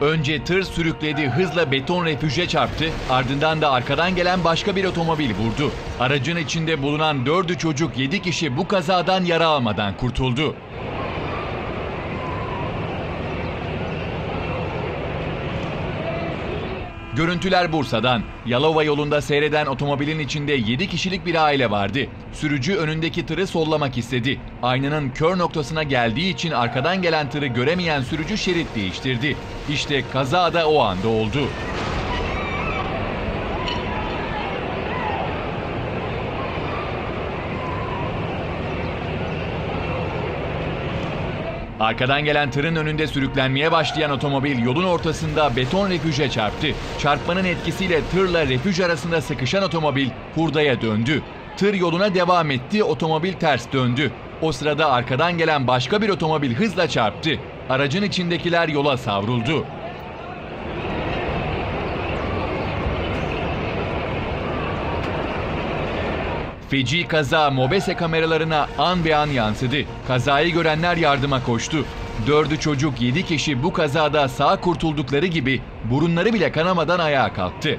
Önce tır sürükledi, hızla beton refüje çarptı, ardından da arkadan gelen başka bir otomobil vurdu. Aracın içinde bulunan dördü çocuk 7 kişi bu kazadan yara almadan kurtuldu. Görüntüler Bursa'dan. Yalova yolunda seyreden otomobilin içinde 7 kişilik bir aile vardı. Sürücü önündeki tırı sollamak istedi. Aynanın kör noktasına geldiği için arkadan gelen tırı göremeyen sürücü şerit değiştirdi. İşte kaza da o anda oldu. Arkadan gelen tırın önünde sürüklenmeye başlayan otomobil yolun ortasında beton refüje çarptı. Çarpmanın etkisiyle tırla refüj arasında sıkışan otomobil hurdaya döndü. Tır yoluna devam etti, otomobil ters döndü. O sırada arkadan gelen başka bir otomobil hızla çarptı. Aracın içindekiler yola savruldu. Feci kaza Mobese kameralarına an be an yansıdı. Kazayı görenler yardıma koştu. Dördü çocuk yedi kişi bu kazada sağ kurtuldukları gibi burunları bile kanamadan ayağa kalktı.